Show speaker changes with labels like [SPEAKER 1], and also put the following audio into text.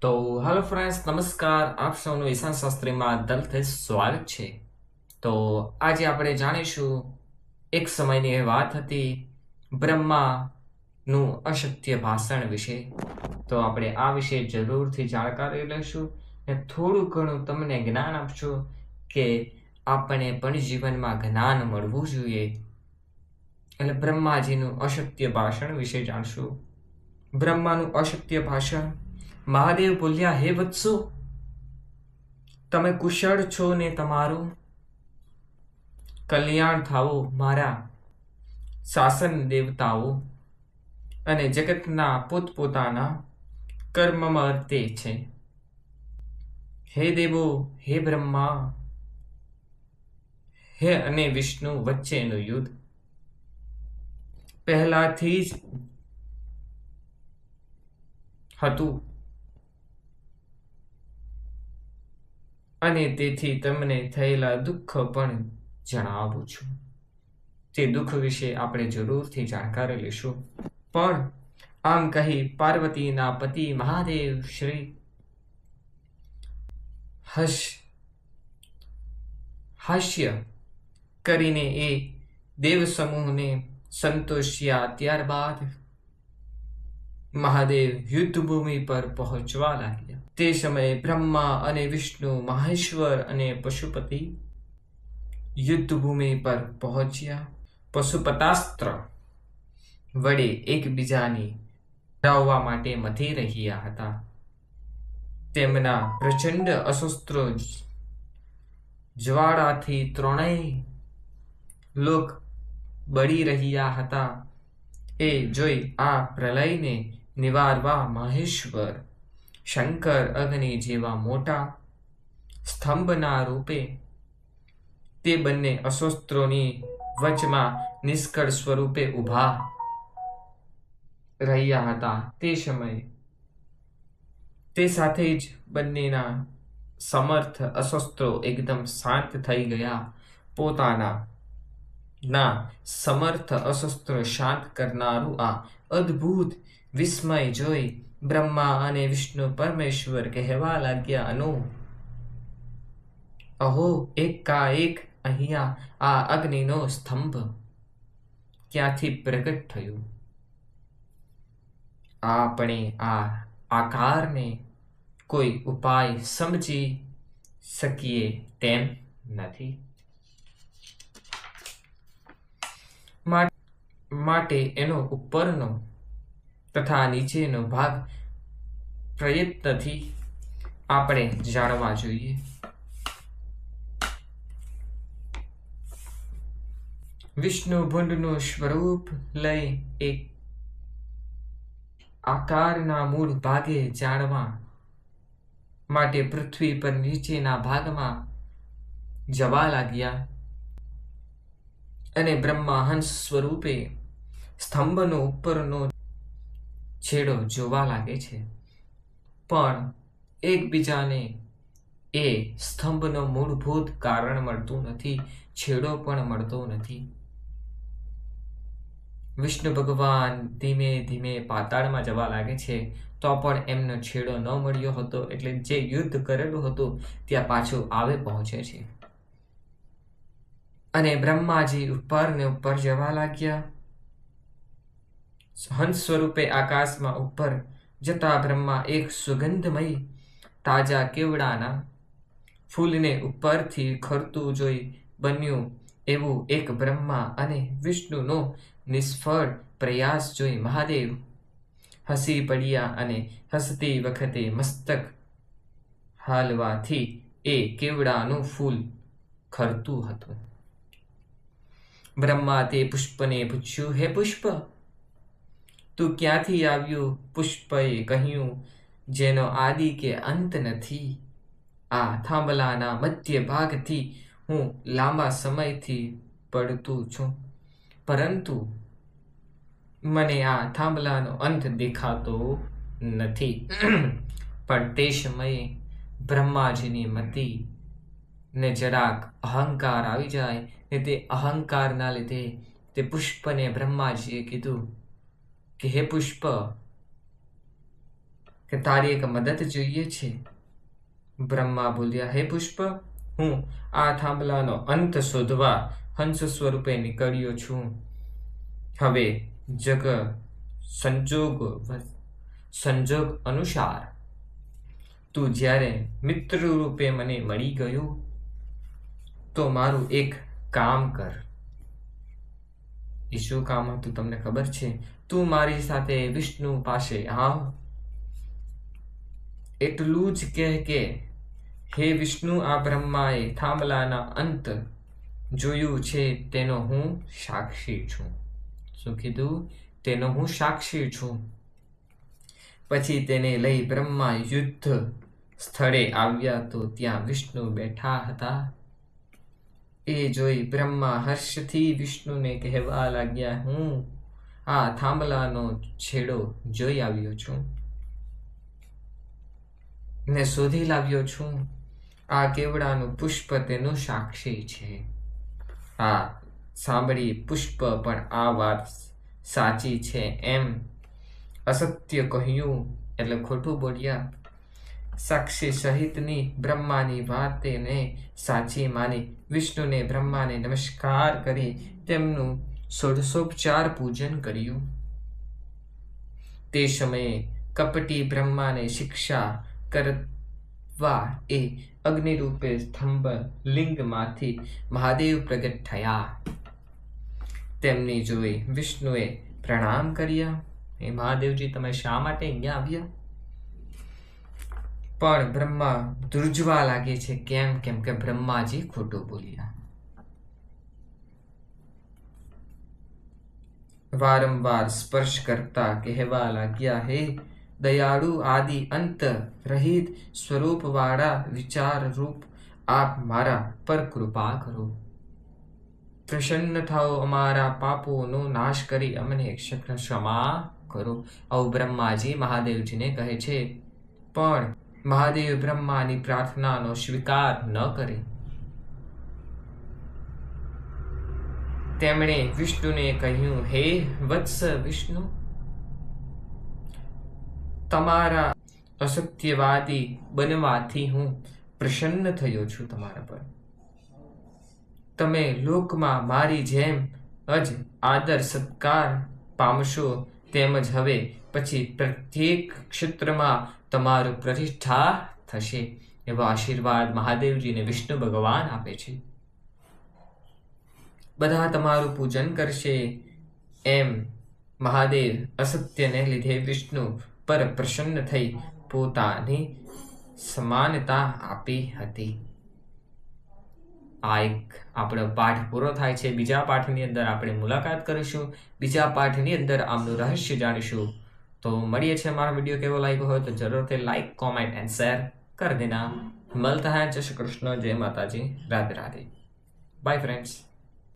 [SPEAKER 1] તો hello friends નમસ્કાર. આપ સૌનું ઈશાન શાસ્ત્રીમાં દલથી સ્વાગત છે. તો આજે આપણે જાણીશું એક સમયની એ વાત હતી બ્રહ્માનું અશક્ય ભાષણ વિશે. તો આપણે આ વિશે જરૂરથી જાણકારી લઈશું ને થોડું ઘણું તમને જ્ઞાન આપશું કે આપણે પણ જીવનમાં જ્ઞાન મળવું જોઈએ. એટલે બ્રહ્માજીનું અશક્ય ભાષણ વિશે જાણશું. બ્રહ્માનું અશક્ય ભાષણ મહાદેવ બોલ્યા, હે વત્સો, તમે કુશળ છો ને તમારું? કલ્યાણ થાવો મારા શાસન દેવતાઓ અને જગતના પોતપોતાના કર્મમાં તે છે. હે દેવો, હે બ્રહ્મા, હે અને વિષ્ણુ વચ્ચેનું યુદ્ધ. પહેલાથી જ હતું. અને તેથી તમને થયેલા દુઃખ પણ જણાવું છું. તે દુઃખ વિશે આપણે જરૂરથી જાણકારી લઈશું. પણ આમ કહી પાર્વતીના પતિ મહાદેવ શ્રી હશ, હાસ્ય કરીને એ દેવ સમૂહને સંતોષ્યા ત્યારબાદ મહાદેવ યુદ્ધભૂમિ પર પહોંચવા લાગ્યા. તે સમયે બ્રહ્મા અને વિષ્ણુ મહેશ્વર અને પશુપતિ યુદ્ધભૂમિ પર પહોંચ્યા. પશુપતાસ્ત્ર વડે એકબીજાની હરાવવા માટે મથી રહ્યા હતા. તેમના પ્રચંડ અશસ્ત્રો જ્વાળાથી ત્રણેય લોક બળી રહ્યા હતા. એ જોઈ આ પ્રલયને નિવારવા મહેશ્વર. શંકર અગ્નિ જેવા મોટા સ્તંભના રૂપે તે બંને અશસ્ત્રોની વચમાં નિષ્કળ સ્વરૂપે ઊભા રહ્યા હતા. તે સમયે તે સાથે જ બંનેના સમર્થ અશસ્ત્રો એકદમ શાંત થઈ ગયા. પોતાના ના સમર્થ અશસ્ત્ર શાંત કરનારું આ અદ્ભુત વિસ્મય જોઈ બ્રહ્મા અને વિષ્ણુ પરમેશ્વર કહેવા લાગ્યા, અનુ, અહો એક અહીંયા આ અગ્નિનો સ્તંભ ક્યાંથી પ્રગટ થયું? આપણે આ આકારને કોઈ ઉપાય સમજી શકીએ તેમ નથી. માટે એનો ઉપરનો તથા નીચેનો ભાગ પ્રયત્નથી આપણે જાણવા જોઈએ. વિષ્ણુ ભુંડનું સ્વરૂપ લઈ એક આકારના મૂળ ભાગે જાણવા માટે પૃથ્વી પર નીચેના ભાગમાં જવા લાગ્યા અને બ્રહ્મા હંસ સ્વરૂપે સ્તંભનો ઉપરનો છેડો જોવા લાગે છે. પણ એકબીજાને એ સ્તંભનો મૂળભૂત કારણ મળતું નથી, છેડો પણ મળતો નથી. વિષ્ણુ ભગવાન ધીમે ધીમે પાતાળમાં જવા લાગે છે. તો પણ એમનો છેડો ન મળ્યો હતો એટલે જે યુદ્ધ કરેલું હતું ત્યાં પાછું આવે પહોંચે છે. અને બ્રહ્માજી ઉપર ને ઉપર જવા લાગ્યા. હંસ સ્વરૂપે આકાશમાં ઉપર જતા બ્રહ્મા એક સુગંધમય તાજા કેવડાના ફૂલને ઉપરથી ખરતું જોઈ બન્યું એવું એક બ્રહ્મા અને વિષ્ણુનો નિષ્ફળ પ્રયાસ જોઈ મહાદેવ હસી પડ્યા અને હસતી વખતે મસ્તક હાલવાથી એ કેવડાનું ફૂલ ખરતું હતું. બ્રહ્મા તે પુષ્પને પૂછ્યું, હે પુષ્પ તું ક્યાંથી આવ્યું? પુષ્પએ કહ્યું, જેનો આદિ કે અંત નથી. આ થાંભલાના મધ્ય ભાગથી હું લાંબા સમયથી પડતું છું. પરંતુ મને આ થાંભલાનો અંત દેખાતો નથી. પણ તે સમયે બ્રહ્માજીની મતી ને જરાક અહંકાર આવી જાય ને તે અહંકારના લીધે તે પુષ્પને બ્રહ્માજીએ કીધું કે હે પુષ્પ, કે તારી એક મદદ જોઈએ છે? બ્રહ્મા બોલ્યા, હે પુષ્પ, હું આ થાંભલાનો અંત શોધવા હંસ સ્વરૂપે નીકળ્યો છું. હવે જગ સંજોગ સંજોગ અનુસાર તું જ્યારે મિત્ર રૂપે મને મળી ગયો, તો મારું એક કામ કર. એ શું કામ હતું તમને ખબર છે? તું મારી સાથે વિષ્ણુ પાસે આવ. એટલું જ કહે કે, હે વિષ્ણુ, આ બ્રહ્માએ થાંભલાના અંત જોયું છે, તેનો હું સાક્ષી છું. શું કીધું? તેનો હું સાક્ષી છું. પછી તેને લઈ બ્રહ્મા યુદ્ધ સ્થળે આવ્યા તો ત્યાં વિષ્ણુ બેઠા હતા. એ જોઈ બ્રહ્મા હર્ષથી વિષ્ણુને કહેવા લાગ્યા, હું આ થાંભલાનો છેડો જોઈ આવ્યો છું ને શોધી લાવ્યો છું. આ કેવડાનું પુષ્પ તેનું સાક્ષી છે. આ સાંભળી, પુષ્પ પણ આ વાત સાચી છે એમ અસત્ય કહ્યું. એટલે ખોટું બોલ્યા. સાક્ષી સહિતની બ્રહ્માની વાત તેને સાચી માની. વિષ્ણુને બ્રહ્માને નમસ્કાર કરી તેમનું ષોડશોપચાર પૂજન કર્યું. તે સમયે કપટી બ્રહ્માને શિક્ષા કરવા એ અગ્નિરૂપે સ્તંભ લિંગમાંથી મહાદેવ પ્રગટ થયા. તેમની જોઈ વિષ્ણુએ પ્રણામ કર્યા. હે મહાદેવજી, તમે શા માટે અહીંયા આવ્યા? પણ બ્રહ્મા ધ્રુજવા લાગે છે. કેમ? કેમ કે બ્રહ્માજી ખોટું બોલ્યા. વારંવાર સ્પર્શ કરતા કહેવા લાગ્યા, હે દયાળુ આદિ અંત રહિત સ્વરૂપવાળા વિચાર રૂપ આપ મારા પર કૃપા કરો. પ્રસન્ન થાઓ અમારા પાપોનો નાશ કરી અમને ક્ષમા કરો. આવું બ્રહ્માજી મહાદેવજીને કહે છે. પણ મહાદેવ બ્રહ્માની પ્રાર્થનાનો સ્વીકાર ન કરે. તેમણે વિષ્ણુને કહ્યું, હે વત્સ વિષ્ણુ, તમારા અસત્યવાદી બનવાથી હું પ્રસન્ન થયો છું તમારા પર. તમે લોકમાં મારી જેમ જ આદર સત્કાર પામશો તેમજ હવે પછી પ્રત્યેક ક્ષેત્રમાં તમારું પ્રતિષ્ઠા થશે એવા આશીર્વાદ મહાદેવજીને વિષ્ણુ ભગવાન આપે છે. બધા તમારું પૂજન કરશે એમ મહાદેવ અસત્યને લીધે વિષ્ણુ પર પ્રસન્ન થઈ પોતાની સમાનતા આપી હતી. આ એક આપણો પાઠ પૂરો થાય છે. બીજા પાઠની અંદર આપણે મુલાકાત કરીશું. બીજા પાઠની અંદર આમનું રહસ્ય જાણીશું. तो मड़िए छे हमारा वीडियो केवो लाइक हो तो जरूर से लाइक कमेंट एंड शेयर कर देना मिलता है जय श्री कृष्ण जय माता जी राधे राधे बाय फ्रेंड्स